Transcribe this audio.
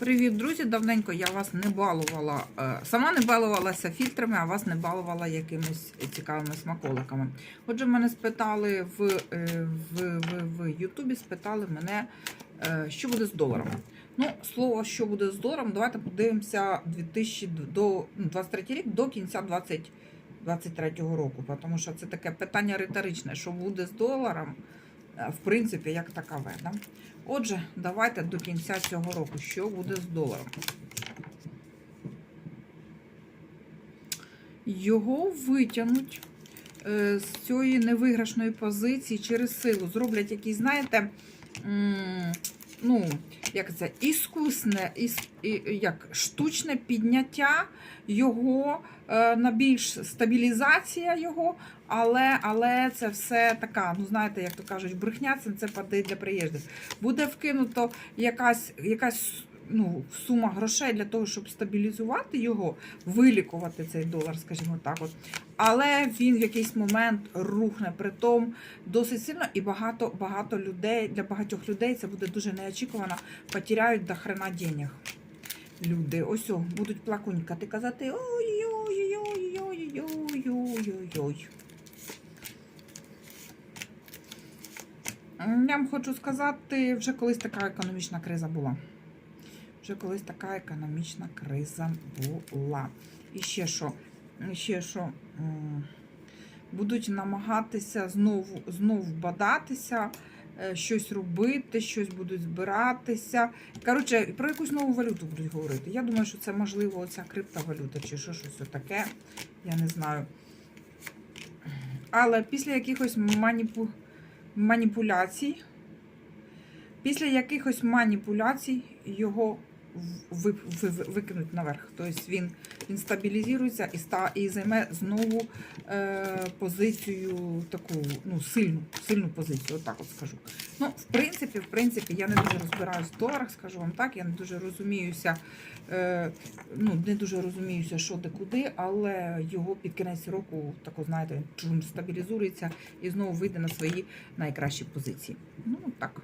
Привіт, друзі! Давненько я вас не балувала. е, Сама не балувалася фільтрами, а вас не балувала якимись цікавими смаколиками. Отже, мене спитали в, е, в, в, Ютубі, спитали мене, е, що буде з доларом. Ну, слово, що буде з доларом, давайте подивимося 2023 рік до кінця 2023 року, тому що це таке питання риторичне, що буде з доларом, в принципі, як такове. Да? Отже, давайте до кінця цього року, що буде з доларом. Його витягнуть е, з цієї невиграшної позиції через силу. Зроблять якісь, знаєте, ну, як це, іскусне, іс, як штучне підняття його е, на більш стабілізація його, але, але це все така, ну знаєте, як то кажуть, брехня, це паде для приїжджих. Буде вкинуто якась, якась ну, сума грошей для того, щоб стабілізувати його, вилікувати цей долар, скажімо так. От. Але він в якийсь момент рухне притом досить сильно, і багато багато людей для багатьох людей це буде дуже неочікувано. Потеряють до хрена денег. Люди, ось о, будуть плакунькати, казати ой-ой-ой-ой-ой-ой-ой-ой-ой. Я вам хочу сказати, вже колись така економічна криза була. Вже колись така економічна криза була. І ще що? Ще що? Будуть намагатися знову, знову бадатися, е, щось робити, щось будуть збиратися. Коротше, про якусь нову валюту будуть говорити. Я думаю, що це можливо оця криптовалюта чи що, щось таке. Я не знаю. Але після якихось маніпу... маніпуляцій, після якихось маніпуляцій його викинуть наверх. Тобто він, він стабілізується і, ста, і займе знову е, позицію таку, ну, сильну, сильну позицію, отак от скажу. Ну, в принципі, в принципі, я не дуже розбираюсь в доларах, скажу вам так, я не дуже розуміюся, е, ну, не дуже розуміюся, що де куди, але його під кінець року, тако, знаєте, чум стабілізується і знову вийде на свої найкращі позиції. Ну, так.